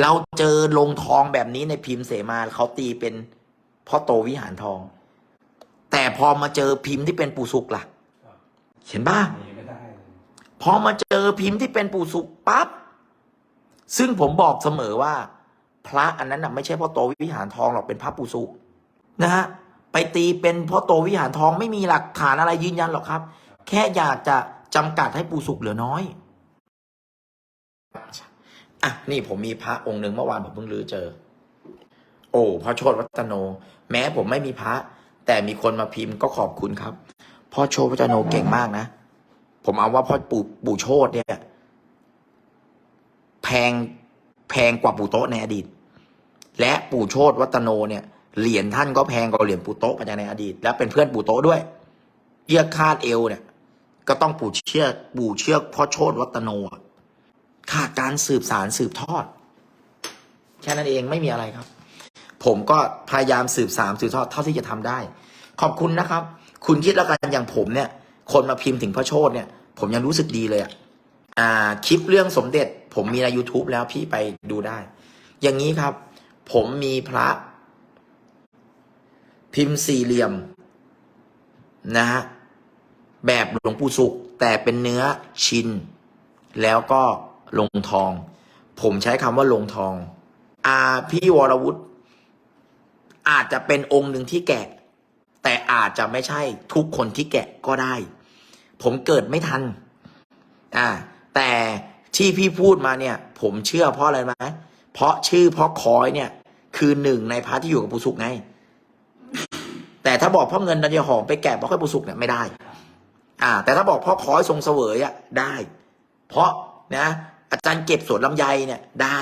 เราเจอลงทองแบบนี้ในพิมพ์เสมาเขาตีเป็นพ่อโตวิหารทอง แต่พอมาเจอพิมพ์ที่เป็นปู่สุกล่ะ เห็นป่ะหนีไม่ได้เลยพอมาเจอพิมพ์ที่เป็นปู่สุกปั๊บซึ่งผมบอกเสมอว่า พระอันนั้นน่ะไม่ใช่พ่อโตวิหารทองหรอกเป็นพระปู่สุกนะฮะไปตีเป็นพ่อโตวิหารทองไม่มีหลักฐานอะไรยืนยันหรอกครับ แค่อยากจะจำกัดให้ปู่สุกเหลือน้อย อะนี่ผมมีพระองค์หนึ่งเมื่อวานผมเพิ่งรื้อเจอ โอ้พ่อโชตวัฒโน แม้ผมไม่มีพระ แต่มีคนมาพิมพ์ก็ขอบคุณครับพ่อโชตวัฒโนเก่งมากนะ ผมเอาว่าพ่อปู่ปู่โชตเนี่ย แพงแพงกว่าปู่โต๊ะในอดีต และปู่โชตวัตโนเนี่ยเหรียญท่านก็แพงกว่าเหรียญปู่โต๊ะมาจากในอดีต และเป็นเพื่อนปู่โต๊ะด้วยเยือกคาดเอวเนี่ย ก็ต้องปู่เชือกปู่เชือกพ่อโชตวัตโนอะ ขาดการสืบสารสืบทอด แค่นั้นเองไม่มีอะไรครับ ผมก็พยายามสืบสารสืบทอดเท่าที่จะทำได้ ขอบคุณนะครับ คุณคิดแล้วกันอย่างผมเนี่ย คนมาพิมพ์ถึงพระโชตเนี่ย ผมยังรู้สึกดีเลยอะอ่าคลิปเรื่องสมเด็จ ผมมีใน YouTube แล้วพี่ไปดูได้ อย่างนี้ครับ ผมมีพระ พิมพ์สี่เหลี่ยม นะฮะแบบหลวงปู่สุข แต่เป็นเนื้อชิน แล้วก็ ลงทอง ผมใช้คำว่าลงทอง อาพี่วรวุฒิอาจจะเป็นองค์หนึ่งที่แกะ แต่อาจจะไม่ใช่ทุกคนที่แกะก็ได้ ผมเกิดไม่ทัน อ่า แต่ที่พี่พูดมาเนี่ย ผมเชื่อเพราะอะไรไหมเพราะชื่อเพราะคอยเนี่ย คือหนึ่งในพระที่อยู่กับปู่สุกไง แต่ถ้าบอกพ่อเงินดันยหอมไปแกะพ่อค่อยปู่สุกเนี่ยไม่ได้ อ่า แต่ถ้าบอกพ่อคอยทรงเสวยอะได้ เพราะนะ อาจารย์เก็บสวนลำไยเนี่ยได้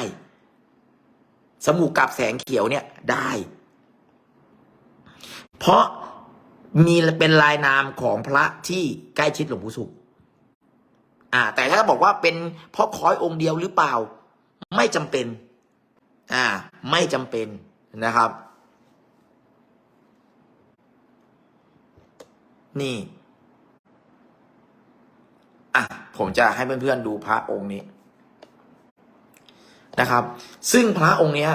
สมูกกับแสงเขียวเนี่ยได้ เพราะมีเป็นลายนามของพระที่ใกล้ชิดหลวงปู่สุขอ่า แต่ถ้าบอกว่าเป็นพ่อคอยองค์เดียวหรือเปล่า ไม่จำเป็น อ่า ไม่จำเป็นนะครับ นี่ อะ ผมจะให้เพื่อนๆดูพระองค์นี้ นะครับ ซึ่งพระองค์เนี้ย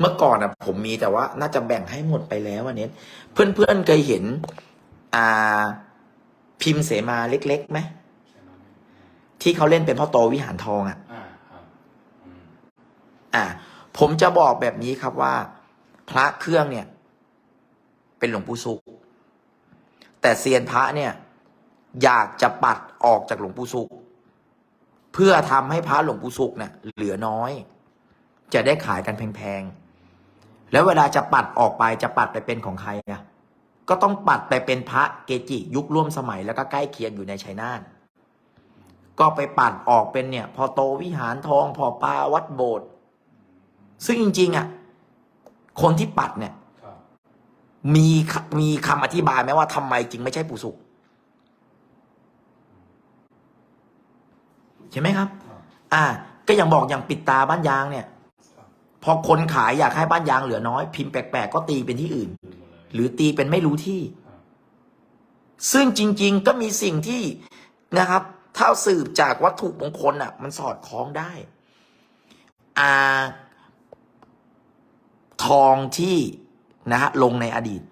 เมื่อก่อนอะผมมีแต่ว่าน่าจะแบ่งให้หมดไปแล้วอันนี้เพื่อนๆเคยเห็น อ่า พิมพ์เสมาเล็กๆไหมใช่ไหมที่เขาเล่นเป็นพ่อโตวิหารทองอะอ่าครับอืมอ่า ผมจะบอกแบบนี้ครับว่า พระเครื่องเนี่ย เป็นหลวงปู่สุข แต่เซียนพระเนี่ย อยากจะปัดออกจากหลวงปู่สุข เพื่อทำให้พระหลวงปู่สุขเนี่ยเหลือน้อย จะได้ขายกันแพงๆ แล้วเวลาจะปัดออกไปจะปัดไปเป็นของใครอะก็ต้องปัดไปเป็นพระเกจิยุคร่วมสมัยแล้วก็ใกล้เคียงอยู่ในชัยนาทก็ไปปัดออกเป็นเนี่ย พอโตวิหารทองพอปาวัดโบสถ์ซึ่งจริง ๆอะคนที่ปัดเนี่ยครับมีคมีคำอธิบายไหมว่าทำไมจึงไม่ใช่ปู่สุข ใช่ไหมครับครับ อ่า ก็อย่างบอกอย่างปิดตาบ้านยางเนี่ยครับพอคนขายอยากให้บ้านยางเหลือน้อย พิมพ์แปลกๆก็ตีเป็นที่อื่นลืมหมดเลยหรือตีเป็นไม่รู้ที่ครับซึ่งจริง ๆ ก็มีสิ่งที่นะครับ ถ้าสืบจากวัตถุมงคลอะ มันสอดคล้องได้ อ่า ทองที่นะฮะลงในอดีต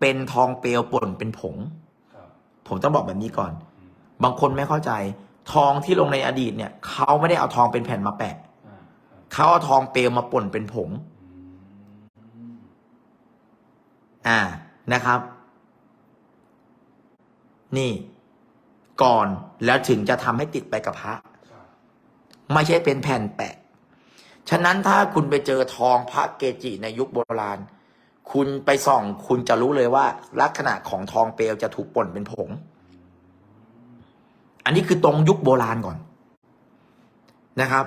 เป็นทองเปลวป่นเป็นผงครับผมต้องบอกแบบนี้ก่อนอืม บางคนไม่เข้าใจ ทองที่ลงในอดีตเนี่ยเขาไม่ได้เอาทองเป็นแผ่นมาแปะเขาเอาทองเปลวมาป่นเป็นผง อ่านะครับ นี่ ก่อนแล้วถึงจะทำให้ติดไปกับพระไม่ใช่เป็นแผ่นแปะ ฉะนั้นถ้าคุณไปเจอทองพระเกจิในยุคโบราณ คุณไปส่อง คุณจะรู้เลยว่า ลักษณะของทองเปลวจะถูกป่นเป็นผง อันนี้คือตรงยุคโบราณก่อนนะครับ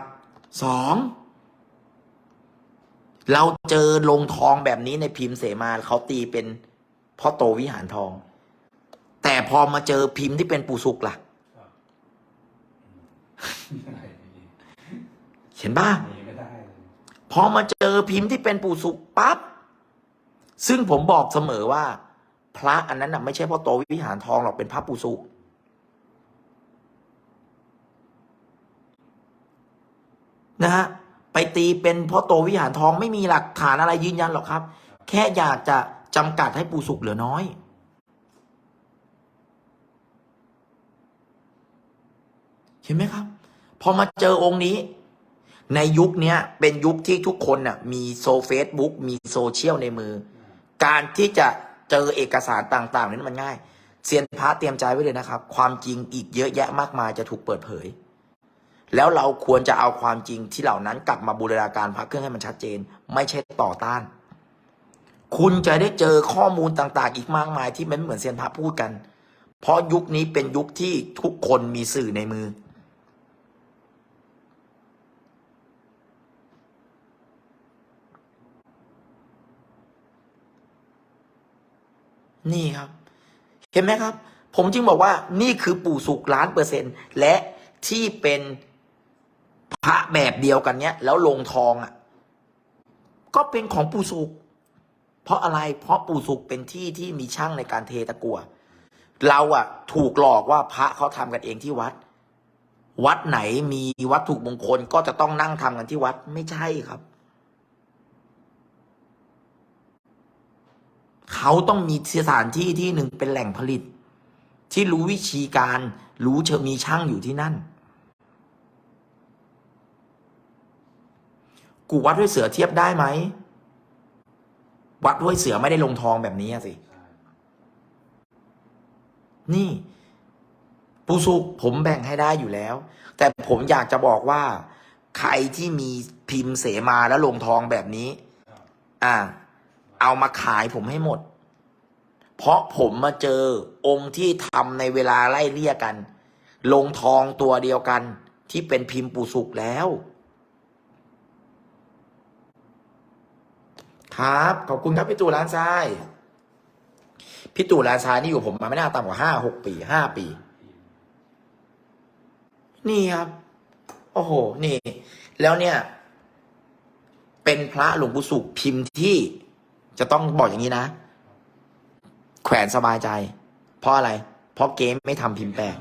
สองเราเจอลงทองแบบนี้ในพิมพ์เสมาเขาตีเป็นพ่อโตวิหารทอง แต่พอมาเจอพิมพ์ที่เป็นปู่สุกล่ะครับอืมอะเห็นป่ะหนีไม่ได้เลยพอมาเจอพิมพ์ที่เป็นปู่สุกปั๊บซึ่งผมบอกเสมอว่า พระอันนั้นน่ะไม่ใช่พ่อโตวิหารทองหรอกเป็นพระปู่สุก นะฮะไปตีเป็นเพราะโตวิหารทองไม่มีหลักฐานอะไรยืนยันหรอกครับ แค่อยากจะจำกัดให้ปู่สุกเหลือน้อย เห็นไหมครับ พอมาเจอองค์นี้ ในยุคนี้เป็นยุคที่ทุกคนน่ะมีโซเฟซบุ๊กมีโซเชียลในมือ การที่จะเจอเอกสารต่างๆนั้นมันง่ายเซียนพระเตรียมใจไว้เลยนะครับ ความจริงอีกเยอะแยะมากมายจะถูกเปิดเผย แล้วเราควรจะเอาความจริงที่เหล่านั้นกลับมาบูรณาการพระเครื่องให้มันชัดเจน ไม่ใช่ต่อต้าน คุณจะได้เจอข้อมูลต่างๆ อีกมากมายที่มันไม่เหมือนเซียนพระพูดกัน เพราะยุคนี้เป็นยุคที่ทุกคนมีสื่อในมือ นี่ครับ เห็นไหมครับ ผมจึงบอกว่านี่คือปู่สุกล้านเปอร์เซ็นต์และที่เป็น พระแบบเดียวกันเนี้ย แล้วลงทองอะ ก็เป็นของปู่สุกเพราะอะไร เพราะปู่สุกเป็นที่ที่มีช่างในการเทตะกัว เราอะ ถูกหลอกว่าพระเขาทำกันเองที่วัด วัดไหนมีวัตถุมงคลก็จะต้องนั่งทำกันที่วัดไม่ใช่ครับเขาต้องมีสถานที่ที่หนึ่งเป็นแหล่งผลิต ที่รู้วิธีการรู้เชิงมีช่างอยู่ที่นั่น กูวัดด้วยเสือเทียบได้ไหม วัดด้วยเสือไม่ได้ลงทองแบบนี้สิ นี่ ปูสุกผมแบ่งให้ได้อยู่แล้ว แต่ผมอยากจะบอกว่า ใครที่มีพิมพ์เสมาแล้วลงทองแบบนี้ อ่า เอามาขายผมให้หมด เพราะผมมาเจอองค์ที่ทำในเวลาไล่เลี่ยกัน ลงทองตัวเดียวกันที่เป็นพิมพ์ปูสุกแล้ว ครับ ขอบคุณครับพี่ตู่ร้านทรายพี่ตู่ร้านทรายนี่อยู่ผมมาไม่น่าต่ำกว่าห้าหกปีห้าปี นี่ครับ โอ้โห นี่ แล้วเนี่ย เป็นพระหลวงปู่สุขพิมพ์ที่จะต้องบอกอย่างนี้นะ แขวนสบายใจ เพราะอะไร เพราะเก๊ไม่ทำพิมพ์แปลก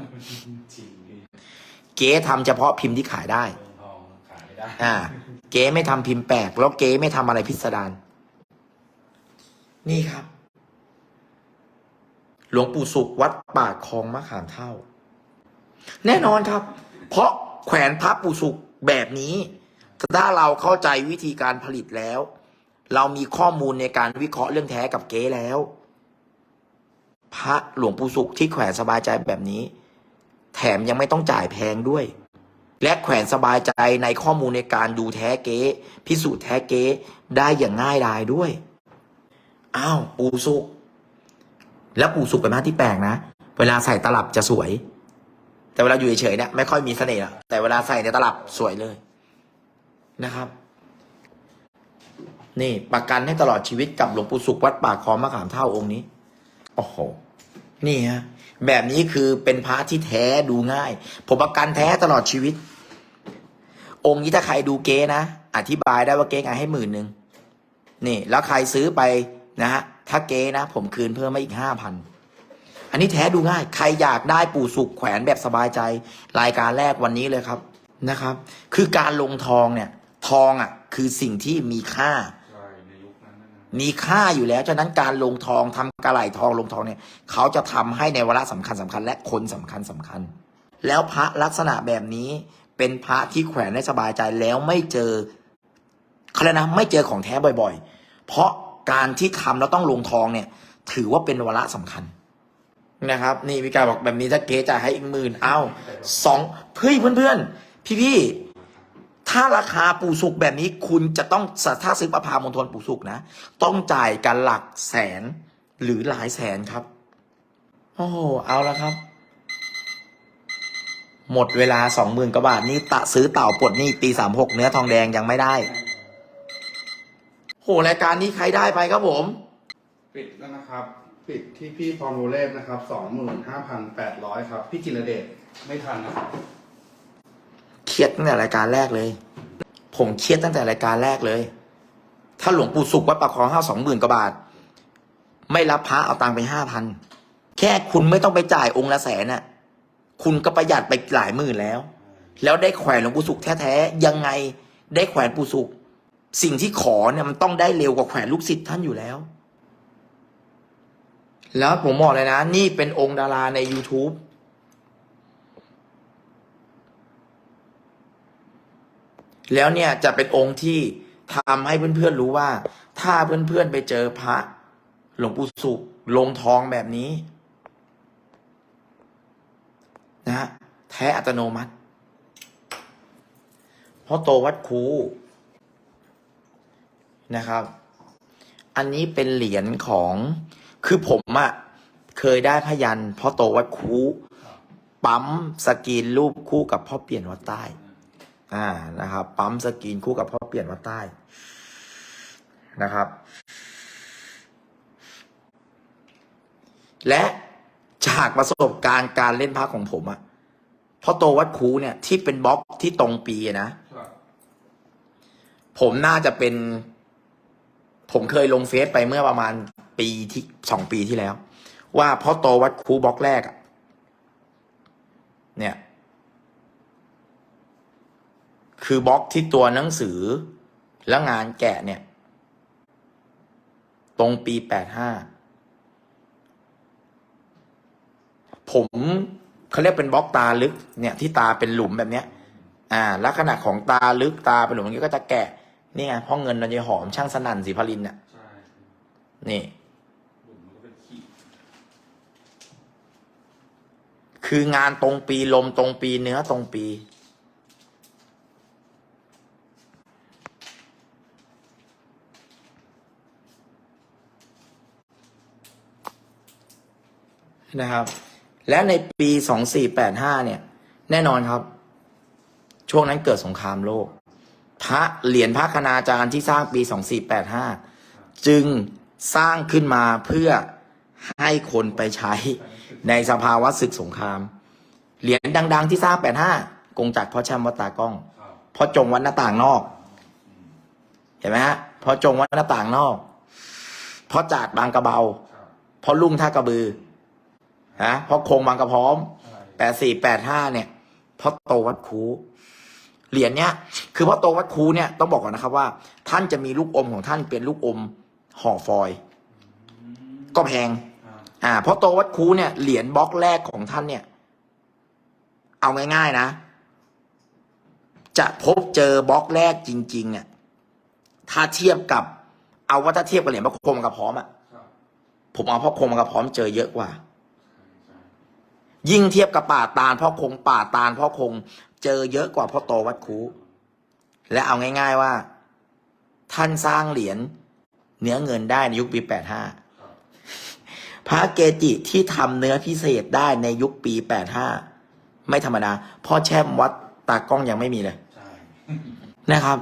จริงพี่เก๊ทำเฉพาะพิมพ์ที่ขายได้ลงทองขายไม่ได้อ่า เก๊ไม่ทำพิมพ์แปลกแล้วเก๊ไม่ทำอะไรพิสดาร นี่ครับ หลวงปู่สุขวัดป่าคลองมะขามเท่า แน่นอนครับ เพราะแขวนพระปู่สุขแบบนี้ถ้าเราเข้าใจวิธีการผลิตแล้ว เรามีข้อมูลในการวิเคราะห์เรื่องแท้กับเก๊แล้ว พระหลวงปู่สุขที่แขวนสบายใจแบบนี้ แถมยังไม่ต้องจ่ายแพงด้วย และแขวนสบายใจในข้อมูลในการดูแท้เก๊ พิสูจน์แท้เก๊ได้อย่างง่ายดายด้วย อ้าวปูสุก แล้วปูสุกเป็นพระที่แปลกนะ เวลาใส่ตลับจะสวย แต่เวลาอยู่เฉยๆเนี่ยไม่ค่อยมีเสน่ห์หรอกแต่เวลาใส่ในตลับสวยเลยนะครับ นี่ประกันให้ตลอดชีวิตกับหลวงปู่สุขวัดป่าคอมะขามเท่าองค์นี้ โอ้โห นี่ฮะ แบบนี้คือเป็นพระที่แท้ดูง่าย ผมประกันแท้ตลอดชีวิต องค์นี้ถ้าใครดูเก๊นะ อธิบายได้ว่าเก๊ไงให้หมื่นหนึ่ง นี่ แล้วใครซื้อไป นะฮะถ้าเก๊นะผมคืนเพิ่มมาอีกห้าพันอันนี้แท้ดูง่าย ใครอยากได้ปู่สุกแขวนแบบสบายใจ รายการแรกวันนี้เลยครับนะครับ คือการลงทองเนี่ย ทองอะ คือสิ่งที่มีค่าใช่ในยุคนั้นนะมีค่าอยู่แล้วฉะนั้นการลงทองทำกระไหลทองลงทองเนี่ย เขาจะทำให้ในวาระสำคัญสำคัญ และคนสำคัญสำคัญ แล้วพระลักษณะแบบนี้เป็นพระที่แขวนได้สบายใจแล้วไม่เจอเขาเรียกนะไม่เจอของแท้บ่อย ๆ เพราะ การที่ทำแล้วต้องลงทองเนี่ย ถือว่าเป็นวาระสำคัญนะครับ นี่พี่กาบอกแบบนี้ถ้าเก๊จะให้อีกหมื่นเอ้าสองเพื่อนเพื่อนๆพี่ๆถ้าราคาปูสุกแบบนี้คุณจะต้องถ้าซื้อประพามณฑลปูสุกนะ ต้องจ่ายกันหลักแสนหรือหลายแสนครับ โอ้โหเอาล้วครับ หมดเวลาสองหมื่นกว่าบาทนี่ตะซื้อเต่าปลดนี่ปีสามหกเนื้อทองแดงยังไม่ได้ โหรายการนี้ใครได้ไปครับผม ปิดแล้วนะครับ ปิดที่พี่ฟอร์มโรเลฟนะครับสองหมื่นห้าพันแปดร้อยครับ พี่จิรเดชไม่ทันนะเครียดตั้งแต่รายการแรกเลย ผมเครียดตั้งแต่รายการแรกเลย ถ้าหลวงปู่สุขวัดปากคลองห้าสองหมื่นกว่าบาท ไม่รับพระเอาตังค์ไปห้าพันแค่คุณไม่ต้องไปจ่ายองค์ละแสนน่ะ คุณก็ประหยัดไปหลายหมื่นแล้ว แล้วได้แขวนหลวงปู่สุขแท้ๆยังไงได้แขวนปูสุก สิ่งที่ขอเนี่ยมันต้องได้เร็วกว่าแขวนลูกศิษย์ท่านอยู่แล้ว แล้วผมบอกเลยนะ นี่เป็นองค์ดาราใน YouTube แล้วเนี่ยจะเป็นองค์ที่ทำให้เพื่อนๆรู้ว่า ถ้าเพื่อนๆไปเจอพระหลวงปู่สุขลงทองแบบนี้ นะแท้อัตโนมัติ เพราะโตวัดครู นะครับ อันนี้เป็นเหรียญของคือผมอะเคยได้พยันพ่อโตวัดครูปั๊มสกรีนรูปคู่กับพ่อเปลี่ยนวัดใต้ อ่านะครับปั๊มสกรีนคู่กับพ่อเปลี่ยนวัดใต้นะครับ และจากประสบการณ์การเล่นพระของผมอะพ่อโตวัดครูเนี่ยที่เป็นบล็อกที่ตรงปีอะนะครับผมน่าจะเป็น ผมเคยลงเฟซไปเมื่อประมาณปีที่สองปีที่แล้ว ว่าพ่อโตวัดคูบล็อกแรกเนี่ย คือบล็อกที่ตัวหนังสือและงานแกะเนี่ย ตรงปีแปดห้าผมเขาเรียกเป็นบล็อกตาลึกเนี่ยที่ตาเป็นหลุมแบบเนี้ย อ่า ลักษณะของตาลึกตาเป็นหลุมอย่างนี้ก็จะแกะ นี่ไงพ่อเงินนันยหอมช่างสนั่นสีพลินเนี่ยใช่นี่หลุมมันก็เป็นขีดคืองานตรงปีลมตรงปีเนื้อตรงปี นะครับ และในปีสองสี่แปดห้าเนี่ย แน่นอนครับ ช่วงนั้นเกิดสงครามโลก พระเหรียญพระคณาจารย์ที่สร้างปีสองสี่แปดห้าจึงสร้างขึ้นมาเพื่อให้คนไปใช้ในสภาวะศึกสงคราม เหรียญดัง ๆ ที่สร้างแปดห้ากงจักรพ่อแชมวัดตากล้องพ่อจงวัดหน้าต่างนอก เห็นไหมฮะพ่อจงวัดหน้าต่างนอกพ่อจาดบางกระเบาพ่อลุ่งท่ากระบือฮะพ่อคงบางกระพร้อมใช่แปดสี่แปดห้าเนี่ยพ่อโตวัดคู เหรียญเนี้ยคือพ่อโตวัดคูเนี่ยต้องบอกก่อนนะครับว่า ท่านจะมีลูกอมของท่านเป็นลูกอมห่อฟอยล์ก็แพงครับอ่าเพราะโตวัดคูเนี่ยเหรียญบล็อกแรกของท่านเนี่ย เอาง่ายๆนะ จะพบเจอบล็อกแรกจริง ๆ เนี่ย ถ้าเทียบกับเอาว่าถ้าเทียบกับเหรียญพระคมกับพร้อมอะครับผมเอาพ่อคมกับพร้อมเจอเยอะกว่าใช่ยิ่งเทียบกับป่าตาลพ่อคงป่าตาลพ่อคง เจอเยอะกว่าพ่อโตวัดคูและเอาง่าย ๆว่า ท่านสร้างเหรียญเนื้อเงินได้ในยุคปีแปดห้าครับพระเกจิที่ทำเนื้อพิเศษได้ในยุคปีแปดห้าไม่ธรรมดา พ่อแช่มวัดตากล้องยังไม่มีเลยใช่นะครับ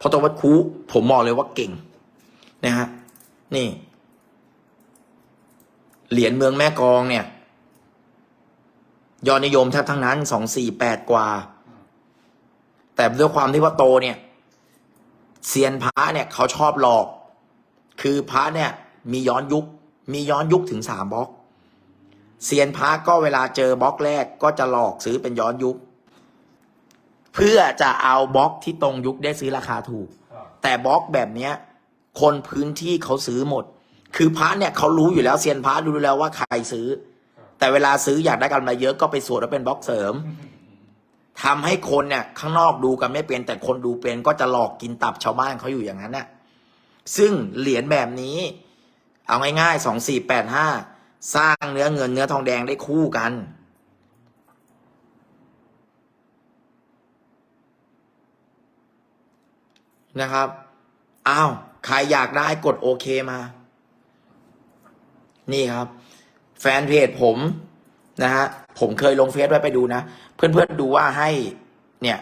พอตวัดคูผมมองเลยว่าเก่งนะฮะนี่ เหรียญเมืองแม่กลองเนี่ย ยอดนิยมแทบทั้งนั้นสองสี่แปดกว่า แต่ด้วยความที่ว่าโตเนี่ยเซียนพระเนี่ยเขาชอบหลอก คือพระเนี่ย มีย้อนยุค มีย้อนยุคถึงสามบล็อกเซียนพระก็เวลาเจอบล็อกแรกก็จะหลอกซื้อเป็นย้อนยุค เพื่อจะเอาบล็อกที่ตรงยุคได้ซื้อราคาถูก แต่บล็อกแบบเนี้ย คนพื้นที่เขาซื้อหมด คือพระเนี่ยเขารู้อยู่แล้วเซียนพระรู้แล้วว่าใครซื้อ แต่เวลาซื้ออยากได้กำไรเยอะก็ไปสวดแล้วเป็นบล็อกเสริมทำให้คนเนี่ยข้างนอกดูกันไม่เป็น แต่คนดูเป็นก็จะหลอกกินตับชาวบ้านเขาอยู่อย่างนั้นน่ะซึ่งเหรียญแบบนี้ เอาง่ายๆสองสี่แปดห้าสร้างเนื้อเงินเนื้อทองแดงได้คู่กัน นะครับอ้าวใครอยากได้กดโอเคมา นี่ครับ แฟนเพจผมนะฮะผมเคยลงเฟซไว้ไปดูนะ เพื่อนๆดูว่าให้เนี่ย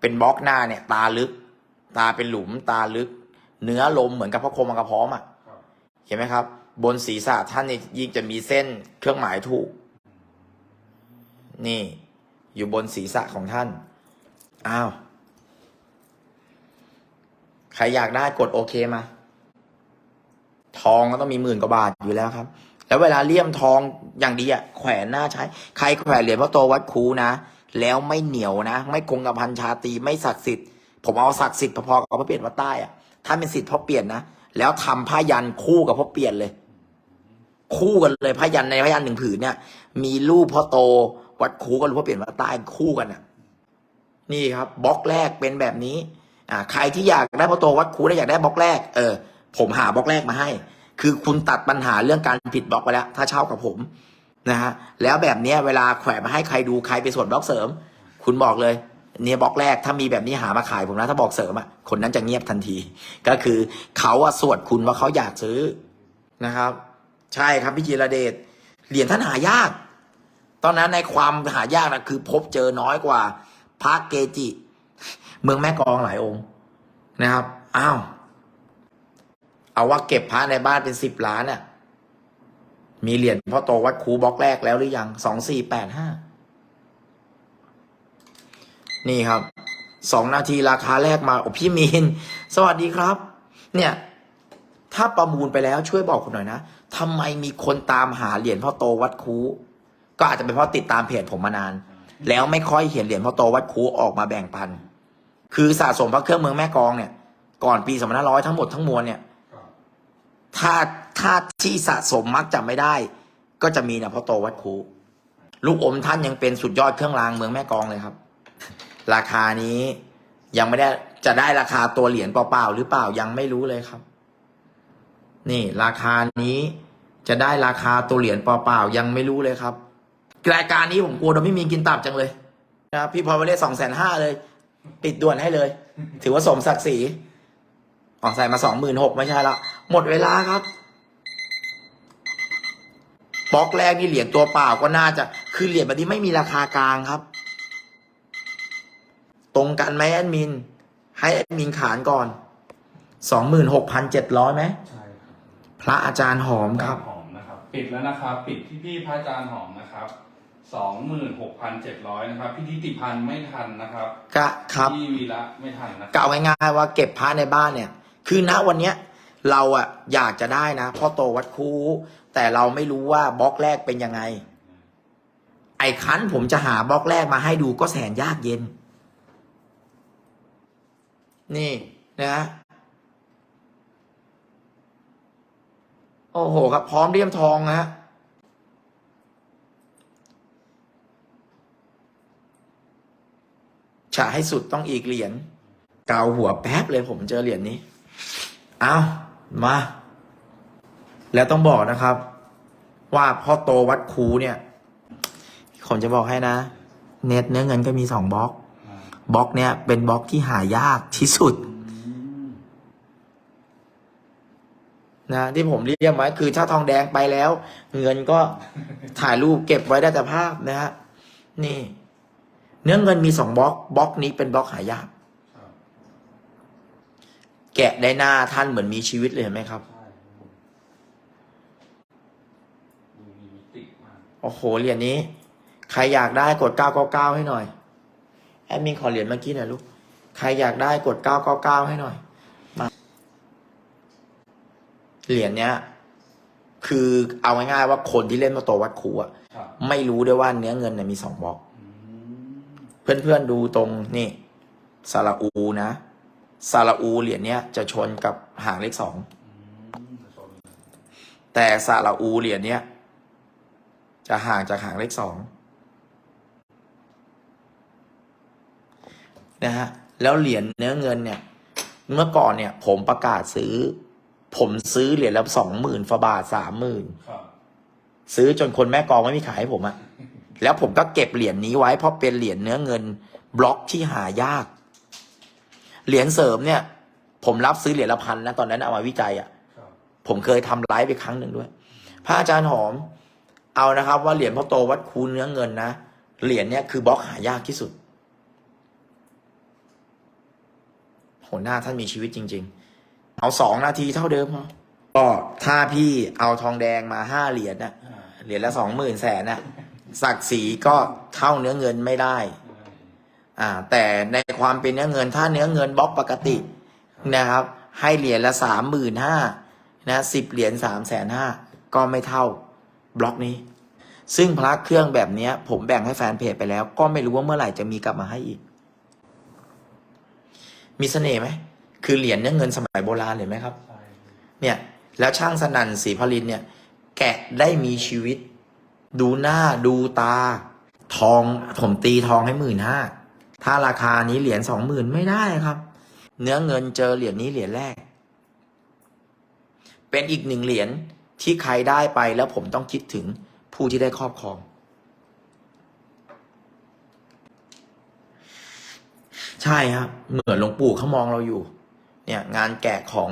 เป็นบล็อกหน้าเนี่ย ตาลึก ตาเป็นหลุมตาลึก เนื้อลมเหมือนกับพระโคมังกรพร้อมอะเห็นไหมครับ บนศีรษะท่านเนี่ยยิ่งจะมีเส้นเครื่องหมายถูก นี่ อยู่บนศีรษะของท่านอ้าวใครอยากได้กดโอเคมา ทองก็ต้องมีหมื่นกว่าบาทอยู่แล้วครับ แล้วเวลาเลี่ยมทองอย่างดีอะแขวนหน้าใช้ ใครแขวนเหรียญพ่อโตวัดคูนะ แล้วไม่เหนียวนะ ไม่คงกระพันชาตีไม่ศักดิ์สิทธิ์ผมเอาศักดิ์สิทธิ์พอๆกับพระเปลี่ยนวัดใต้อะถ้าเป็นสิทธิ์พ่อเปลี่ยนนะแล้วทำผ้ายันคู่กับพ่อเปลี่ยนเลย คู่กันเลยผ้ายันในผ้ายันหนึ่งผืนเนี่ย มีรูปพ่อโตวัดคูกับลวงพ่อเปลี่ยนวัดใต้คู่กันอะนี่ครับบล็อกแรกเป็นแบบนี้อ่าใครที่อยากได้พ่อโตวัดคูและอยากได้บล็อกแรก เออ ผมหาบล็อกแรกมาให้ คือคุณตัดปัญหาเรื่องการผิดบล็อกไปแล้ว ถ้าเช่ากับผมนะฮะแล้วแบบนี้เวลาแขวนมาให้ใครดูใครไปสวนบล็อกเสริม คุณบอกเลยเนี่ยบล็อกแรกถ้ามีแบบนี้หามาขายผมนะถ้าบอกเสริมอะคนนั้นจะเงียบทันที ก็คือเขาอะสวดคุณว่าเขาอยากซื้อนะครับ ใช่ครับพี่จิรเดชเหรียญท่านหายาก ตอนนั้นในความหายากนะคือ พบเจอน้อยกว่าพระเกจิ เมืองแม่กองหลายองค์นะครับอ้าว เอาว่าเก็บพระในบ้านเป็นสิบล้านน่ะ มีเหรียญพ่อโตวัดคูบล็อกแรกแล้วหรือยังสองสี่แปดห้านี่ครับสองนาทีราคาแรกมาโอ้พี่มีน สวัสดีครับ เนี่ย ถ้าประมูลไปแล้วช่วยบอกคุณหน่อยนะทำไมมีคนตามหาเหรียญพ่อโตวัดคูก็อาจจะเป็นเพราะติดตามเพจผมมานาน แล้วไม่ค่อยเห็นเหรียญพ่อโตวัดคูออกมาแบ่งปัน คือสะสมพระเครื่องเมืองแม่กองเนี่ย ก่อนปี2500ทั้งหมดทั้งมวลเนี่ย ถ้าถ้าที่สะสมมักจะไม่ได้ ก็จะมีนะพ่อโตวัดคูลูกอมท่านยังเป็นสุดยอดเครื่องรางเมืองแม่กองเลยครับ ราคานี้ยังไม่ได้จะได้ราคาตัวเหรียญเปล่าๆหรือเปล่ายังไม่รู้เลยครับ นี่ราคานี้จะได้ราคาตัวเหรียญเปล่าๆยังไม่รู้เลยครับรายการนี้ผมกลัวโดนไม่มีกินตับจังเลยนะครับพี่พอไปเลยสองแสนห้าเลย ปิดด่วนให้เลย ถือว่าสมศักดิ์ศรีออกใส่มาสองหมื่นหกไม่ใช่ละ หมดเวลาครับบล็อกแรกนี่เหรียญตัวเปล่าก็น่าจะ คือเหรียญแบบนี้ไม่มีราคากลางครับ ตรงกันไหมแอดมิน ให้แอดมินขานก่อนสองหมื่นหกพันเจ็ดร้อยไหมใช่ครับพระอาจารย์หอมครับ หอมนะครับ ปิดแล้วนะครับ ปิดที่พี่พระอาจารย์หอมนะครับสองหมื่นหกพันเจ็ดร้อยนะครับ พี่ทิติพันธ์ไม่ทันนะครับกะครับ พี่วีระไม่ทันนะคกรับล่าวง่ายๆว่าเก็บพระในบ้านเนี่ย คือณวันเนี้ย เราอะอยากจะได้นะพ่อโตวัดคูแต่เราไม่รู้ว่าบล็อกแรกเป็นยังไง ไอ้คันผมจะหาบล็อกแรกมาให้ดูก็แสนยากเย็น นี่นะโอ้โหครับ พร้อมเรียมทองนะฮะฉะให้สุดต้องอีกเหรียญเกาหัวแป๊บเลยผมเจอเหรียญนี้ เอา มา แล้วต้องบอกนะครับ ว่าพ่อโตวัดครูเนี่ย ผมจะบอกให้นะ เน็ตเนื้อเงินก็มีสองบล็อกบล็อกเนี่ย เป็นบล็อกที่หายากที่สุดนะที่ผมเรียกไว้คือถ้าทองแดงไปแล้ว เงินก็ถ่ายรูปเก็บไว้ได้แต่ภาพนะฮะนี่ เนื้อเงินมีสองบล็อกบล็อกนี้เป็นบล็อกหายาก แกะได้หน้าท่านเหมือนมีชีวิตเลยเห็นไหมครับใช่ครับผมดูมีมิติมากโอ้โห เหรียญนี้ ใครอยากได้กด 999 ให้หน่อย แอดมินขอเหรียญเมื่อกี้หน่อยลูก ใครอยากได้กด 999 ให้หน่อย มา เหรียญเนี้ย คือเอาง่ายๆว่าคนที่เล่นมาโตวัดครูอะครับไม่รู้ด้วยว่าเนื้อเงินเนี่ยมีสองบล็อกอืมเพื่อนๆดูตรงนี่ซาลาอูนะ ซาลาอูเหรียญเนี้ยจะชนกับหางเลขสองอืมจะชนแต่ซาลาอูเหรียญเนี้ยจะห่างจากหางเลขสองนะฮะแล้วเหรียญเนื้อเงินเนี่ย เมื่อก่อนเนี่ย ผมประกาศซื้อ ผมซื้อเหรียญละสองหมื่นฟาบาทสามหมื่นครับซื้อจนคนแม่กลองไม่มีขายให้ผมอะแล้วผมก็เก็บเหรียญนี้ไว้เพราะเป็นเหรียญเนื้อเงิน บล็อกที่หายาก เหรียญเสริมเนี่ย ผมรับซื้อเหรียญละพันนะตอนนั้นเอามาวิจัยอะผมเคยทำไลฟ์ไปครั้งหนึ่งด้วย พระอาจารย์หอม เอานะครับ ว่าเหรียญพ่อโตวัดคูเนื้อเงินนะเหรียญเนี่ยคือบล็อกหายากที่สุดโหหน้าท่านมีชีวิตจริง ๆ เอาสองนาทีเท่าเดิมก็ถ้าพี่เอาทองแดงมาห้าเหรียญนะเหรียญละสองหมื่นแสนนะศักดิ์ศรีก็เท่าเนื้อเงินไม่ได้ อ่าแต่ในความเป็นเนื้อเงินถ้าเนื้อเงินบล็อกปกตินะครับ ให้เหรียญละสามหมื่นห้านะสิบเหรียญสามแสนห้าก็ไม่เท่าบล็อกนี้ ซึ่งพระเครื่องแบบเนี้ยผมแบ่งให้แฟนเพจไปแล้ว ก็ไม่รู้ว่าเมื่อไหร่จะมีกลับมาให้อีก มีเสน่ห์ไหมคือเหรียญเนี่ยเงินสมัยโบราณเห็นไหมครับใช่เนี่ยแล้วช่างสนันศรีพลินเนี่ย แกะได้มีชีวิต ดูหน้าดูตา ทองผมตีทองให้หมื่นห้า ถ้าราคานี้เหรียญสองหมื่นไม่ได้ครับ เนื้อเงินเจอเหรียญนี้เหรียญแรก เป็นอีกหนึ่งเหรียญที่ใครได้ไปแล้วผมต้องคิดถึงผู้ที่ได้ครอบครอง ใช่ครับเหมือนหลวงปู่เขามองเราอยู่ เนี่ย งานแกะของ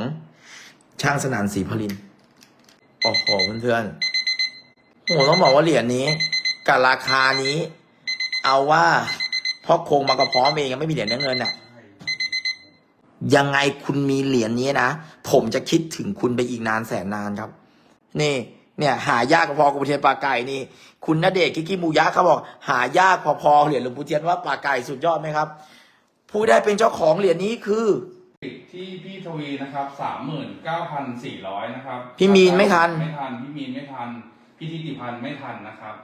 ช่างสนานศรีพลินโอ้โหเพื่อนๆโอ้โหต้องบอกว่าเหรียญนี้กับราคานี้ เอาว่า พ่อคงมากับพร้อมเองยังไม่มีเหรียญเนื้อเงินอะใช่ยังไงคุณมีเหรียญนี้นะ ผมจะคิดถึงคุณไปอีกนานแสนนานครับ นี่ เนี่ยหายากพอๆกับหลวงปู่เทียนปลาไก่นี่ คุณณเดชน์กิกกิมูยะเขาบอก หายากพอๆเหรียญหลวงปู่เทียนว่าปลาไก่สุดยอดไหมครับ ผู้ได้เป็นเจ้าของเหรียญนี้คือปิดที่พี่ทวีนะครับสามหมื่นเก้าพันสี่ร้อยนะครับ พี่มีนไม่ทัน ไม่ทัน พี่มีนไม่ทัน พี่ทิติพันธ์ไม่ทันนะครับ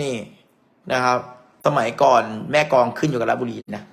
นี่ นะครับ สมัยก่อนแม่กองขึ้นอยู่กับราชบุรีนะ